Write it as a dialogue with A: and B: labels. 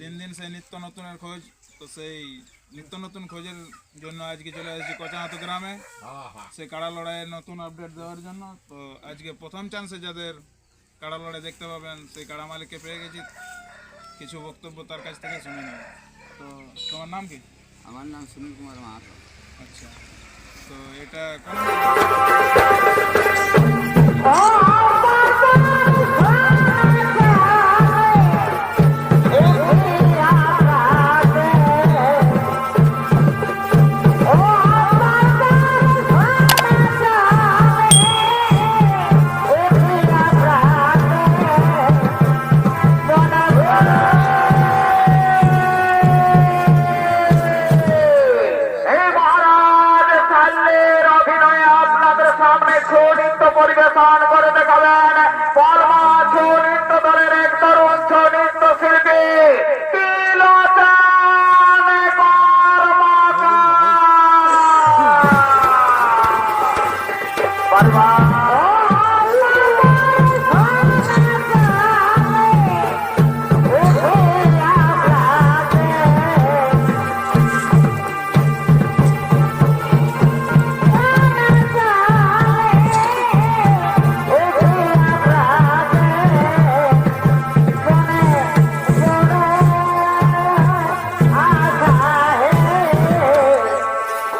A: দিন দিন সেই নিত্য নতুনের খোঁজ তো সেই নিত্য নতুন খোঁজের জন্য আজকে চলে আসছি কচাহাত গ্রামে। সেই কাড়া লড়াইয়ের নতুন আপডেট দেওয়ার জন্য তো আজকে প্রথম চান্সে যাদের কাড়া লড়াই দেখতে পাবেন সেই কাড়া মালিককে পেয়ে গেছি। কিছু বক্তব্য তার কাছ থেকে শুনে নেব। তো তোমার নাম কি?
B: আমার নাম সুনীল কুমার মাহাতো।
A: আচ্ছা। তো এটা কোন
C: ছৌ নৃত্য পরিবেশন করে দেখাবেন বর্মা ছৌ নৃত্য দলের এক তরুণ ছৌ নৃত্য শিল্পী। বর্মা